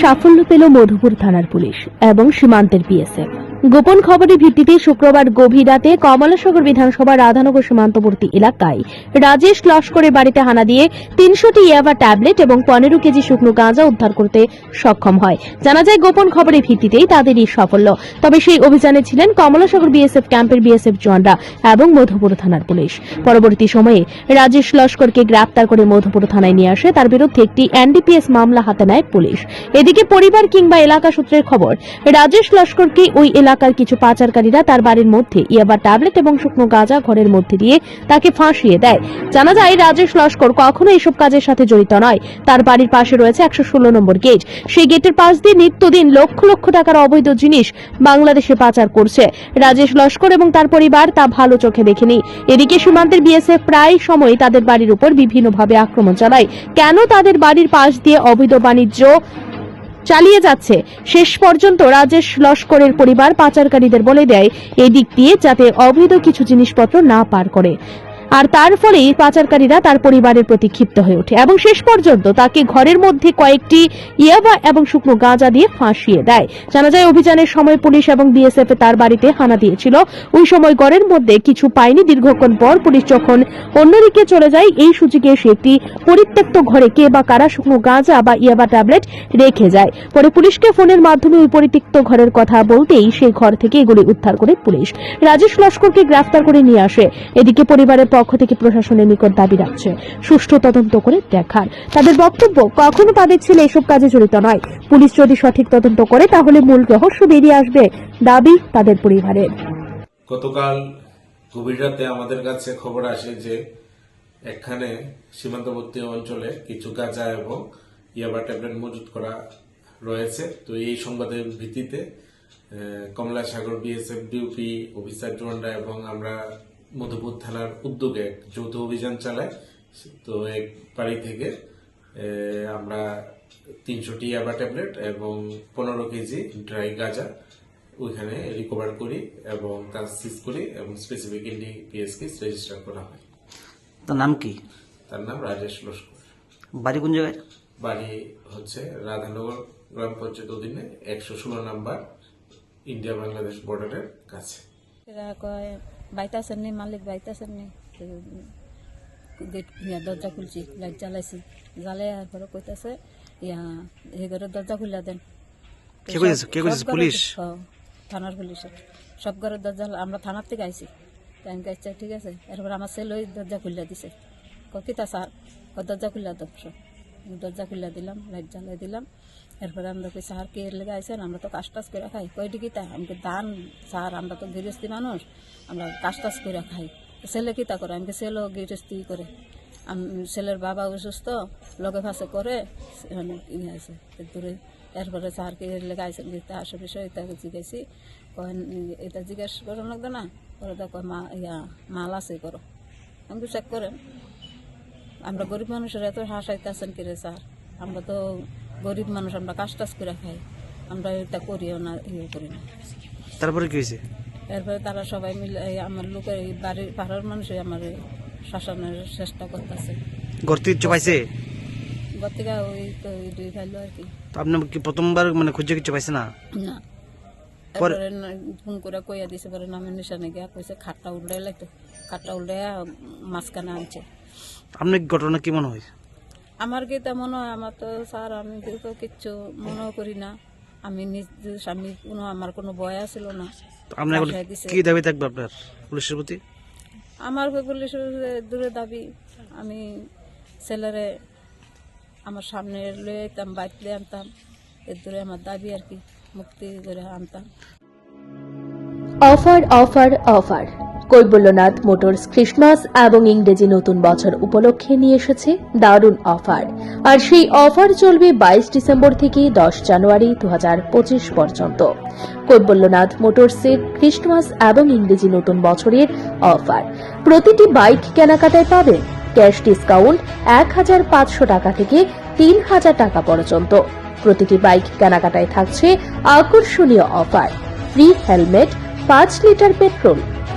সাফল্য পেল মধুপুর থানার পুলিশ এবং সীমান্তের বিএসএফ। গোপন খবরের ভিত্তিতে শুক্রবার গভীর রাতে কমলাসাগর বিধানসভার রাধানগর সীমান্তবর্তী এলাকায় রাজেশ লস্করের বাড়িতে হানা দিয়ে তিনশোটি ইয়াবা ট্যাবলেট এবং পনেরো কেজি শুকনো গাঁজা উদ্ধার করতে সক্ষম হয়। জানা যায়, গোপন খবরের ভিত্তিতেই তাদের এই সাফল্য। তবে সেই অভিযানে ছিলেন কমলাসাগর বিএসএফ ক্যাম্পের বিএসএফ জওয়ানরা এবং মধুপুর থানার পুলিশ। পরবর্তী সময়ে রাজেশ লস্করকে গ্রেপ্তার করে মধুপুর থানায় নিয়ে আসে। তার বিরুদ্ধে একটি এনডিপিএস মামলা হাতে নেয় পুলিশ। এদিকে পরিবার কিংবা এলাকা সূত্রের খবর, রাজেশ লস্করকে ওই এলাকার কিছু পাচারকারীরা তার বাড়ির মধ্যে ইয়াবা ট্যাবলেট এবং শুকনো গাঁজা ঘরের মধ্যে দিয়ে তাকে ফাঁসিয়ে দেয়। জানা যায়, রাজেশ লস্কর কখনো এসব কাজের সাথে জড়িত নয়। তার বাড়ির পাশে রয়েছে একশো ষোলো নম্বর গেট। সেই গেটের পাশ দিয়ে নিত্যদিন লক্ষ লক্ষ টাকার অবৈধ জিনিস বাংলাদেশে পাচার করছে। রাজেশ লস্কর এবং তার পরিবার তা ভালো চোখে দেখেনি। এদিকে সীমান্তের বিএসএফ প্রায় সময় তাদের বাড়ির উপর বিভিন্নভাবে আক্রমণ চালায়। কেন তাদের বাড়ির পাশ দিয়ে অবৈধ বাণিজ্য চালিয়ে যাচ্ছে। শেষ পর্যন্ত রাজেশ লস্করের পরিবার পাচারকারীদের বলে দেয় এই দিক দিয়ে যাতে অবৈধ কিছু জিনিসপত্র না পার করে। আর তার ফলেই পাচারকারীরা তার পরিবারের প্রতি ক্ষিপ্ত হয়ে ওঠে এবং শেষ পর্যন্ত তাকে ঘরের মধ্যে কয়েকটি ইয়াবা এবং শুকনো গাঁজা দিয়ে ফাঁসিয়ে দেয়। জানা যায়, অভিযানের সময় পুলিশ এবং বিএসএফ তার বাড়িতে হানা দিয়েছিল। ওই সময় ঘরের মধ্যে কিছু পায়নি। দীর্ঘক্ষণ পর পুলিশ যখন অন্যদিকে চলে যায়, এই সুযোগে এসে একটি পরিত্যক্ত ঘরে কে বা কারা শুকনো গাঁজা বা ইয়াবা ট্যাবলেট রেখে যায়। পরে পুলিশকে ফোনের মাধ্যমে ওই পরিত্যক্ত ঘরের কথা বলতেই সেই ঘর থেকে এগুলি উদ্ধার করে পুলিশ। রাজেশ লস্করকে গ্রেফতার করে নিয়ে আসে। এদিকে পরিবারের পক্ষ থেকে প্রশাসনের নিকট দাবি রাখছে। সুষ্ঠু তদন্ত করে দেখার। তাদের বক্তব্য, কখনো তাদের ছেলে এসব কাজে জড়িত নয়। পুলিশ যদি সঠিক তদন্ত করে, তাহলে মূল রহস্য বেরিয়ে আসবে দাবি তাদের পরিবারের। গতকাল গভীর রাতে আমাদের কাছে খবর আসে যে, এখানে সীমান্তবর্তী অঞ্চলে কিছু গাঁজা এবং ইয়াবা ট্যাবলেট মজুত করা রয়েছে। তো এই সংবাদের ভিত্তিতে কমলা সাগর বিএসএফ, ডিউপি, অফিসার জোয়ানরা এবং আমরা মধুপুর থানার উদ্যোগে এক যৌথ অভিযান চালায়। তো এক বাড়ি থেকে আমরা তিনশোটি ইয়াবা ট্যাবলেট এবং পনেরো কেজি ড্রাই গাঁজা ওইখানে রিকভার করি এবং কাজ সিজ করি এবং স্পেসিফিক পিএসকে রেজিস্টার করা হয়। তার নাম কি? তার নাম রাজেশ লস্কর। বাড়ি কোন জায়গায়? বাড়ি হচ্ছে রাধানগর গ্রাম পঞ্চায়েত অধীনে একশো ষোলো নাম্বার ইন্ডিয়া বাংলাদেশ বর্ডারের কাছে। এরা কয় বাইতাছেন নি মালিক বাইতাছেন নি গেট ইয়া দরজা খুলছি লাইট জ্বালাইছি। জ্বালাই আর পরে কইতাছে ইয়া এই ঘরে দরজা খুলে দেন। তো পুলিশ? থানার পুলিশে সব। ঘরের দরজা আমরা থানার থেকে আইছি। তাই আমি কাছে ঠিক আছে। এরপর আমার ছেলে দরজা খুলে দিছে। কিতা স্যার? দরজা খুলে দাও সব। দরজা খুলে দিলাম লাইট জ্বালাই দিলাম। এরপরে আমরা কই স্যার কে লেগে আইসেন আমরা তো কাজ টাজ করে খাই কয়টি কিতা আমি কই, দান স্যার আমরা তো গৃহস্থী মানুষ আমরা কাজ টাজ করে খাই। ছেলে কি তা করে? আমি ছেলেও গৃহস্থী করে। আমি ছেলের বাবা অসুস্থ লগে ফাঁসে করে ইয়ে আছে দূরে। এরপরে স্যারকে লেগে আইসেন তা আসে বিষয় তাকে জিজ্ঞাসি। কয় এটা জিজ্ঞেস করো লাগতো না পরে দেখো মা ইয়া মাল আছে করো। আমি তো চেক করেন। আমরা গরিব মানুষের এত হাসাইতেছেন কিরে স্যার? আমরা তো গরিব মানুষ আমরা কাজ টাজ করে খাই। আমরা এটা করিও না ইয়ে করি না। তারপরে কি হয়েছে? এরপরে তারা সবাই মিলে এই আমার লোকের এই বাড়ির পাড়ার মানুষই আমার শাসনের চেষ্টা করতেছে। ঘর থেকে কিছু পাইছে? ওই তো দুই ভাইলো আর কি। তো আপনি কি প্রথমবার মানে খুঁজে কিছু পাইছে না? না। পরে- ফোন করে কইয়া দিছে পরে নামের নিশানে গিয়া কইছে খাটটা উল্টাই লাগতো খাটটা উল্টাইয়া মাঝখানে আনছে। আপনার ঘটনা কি মনে হয়? আমার কি তেমন হয়? আমার তো স্যার আমি তো কিচ্ছু মনেও করি না। আমি নিজ স্বামী কোনো আমার কোনো ভয় ছিল না। আপনার দিছে। কি দাবি থাকবে আপনার পুলিশের প্রতি? আমার পুলিশের দূরে দাবি? আমি ছেলেরে আমার সামনে লয়ে আনতাম বাইরে আনতাম। এর দূরে আমার দাবি আর কি মুক্তি করে আনতাম। Offer offer offer. Kaibalyanath motors Christmas এবং ইংরেজি নতুন বছর উপলক্ষে নিয়ে এসেছে দারুণ অফার। আর সেই অফার চলবে বাইশ ডিসেম্বর থেকে দশ জানুয়ারি দু হাজার পঁচিশ পর্যন্ত। কৈবল্যনাথ মোটরসের ক্রিসমাস এবং ইংরেজি নতুন বছরের অফার। প্রতিটি বাইক কেনাকাটায় পাবেন ক্যাশ ডিসকাউন্ট এক হাজার পাঁচশো টাকা থেকে তিন হাজার টাকা পর্যন্ত। প্রতিটি বাইক কেনাকাটায় থাকছে আকর্ষণীয় অফার। ফ্রি হেলমেট, পাঁচ litre petrol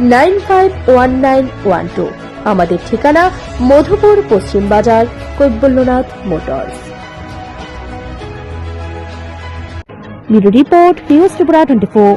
nine five one আমাদের ঠিকানা Madhupur Paschim Bazar Kaibalyanath motors. Report twenty four